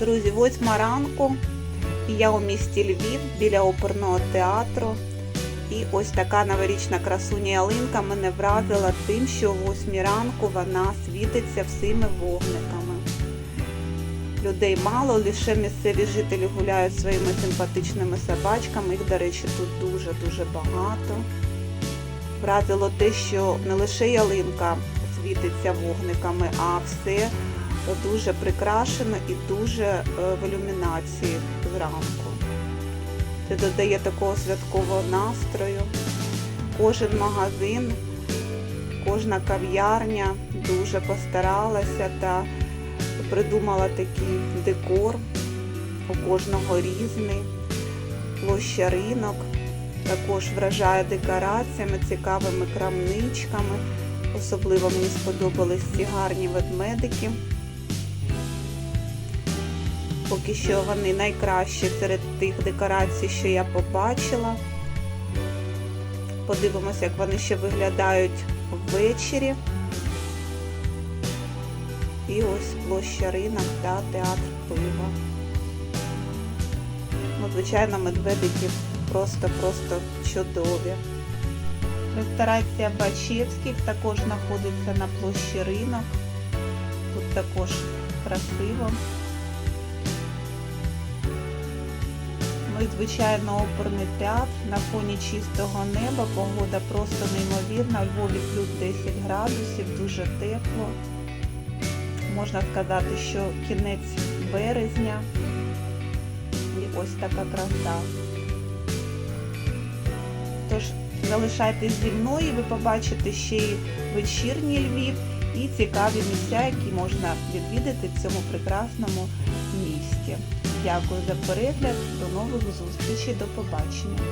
Друзі, восьма ранку. Я у місті Львів біля оперного театру. І ось така новорічна красуня ялинка мене вразила тим, що о восьмій ранку вона світиться всіми вогниками. Людей мало, лише місцеві жителі гуляють своїми симпатичними собачками. Їх, до речі, тут дуже-дуже багато. Вразило те, що не лише ялинка світиться вогниками, а все дуже прикрашено і дуже е, в ілюмінації зранку. Це додає такого святкового настрою. Кожен магазин, кожна кав'ярня дуже постаралася та придумала такий декор. У кожного різний, площа ринок. Також вражає декораціями, цікавими крамничками. Особливо мені сподобались ці гарні ведмедики. Поки що вони найкращі серед тих декорацій, що я побачила. Подивимося, як вони ще виглядають ввечері. І ось площа ринок та театр пива. Ну, звичайно, медведики просто-просто чудові. Ресторація Бачевських також знаходиться на площі ринок. Тут також красиво. І, звичайно, оперний театр на фоні чистого неба. Погода просто неймовірна. У Львові плюс 10 градусів, дуже тепло. Можна сказати, що кінець березня. І ось така краса. Тож залишайтесь зі мною, ви побачите ще й вечірній Львів і цікаві місця, які можна відвідати в цьому прекрасному місті. Дякую за перегляд, до нових зустрічей, до побачення.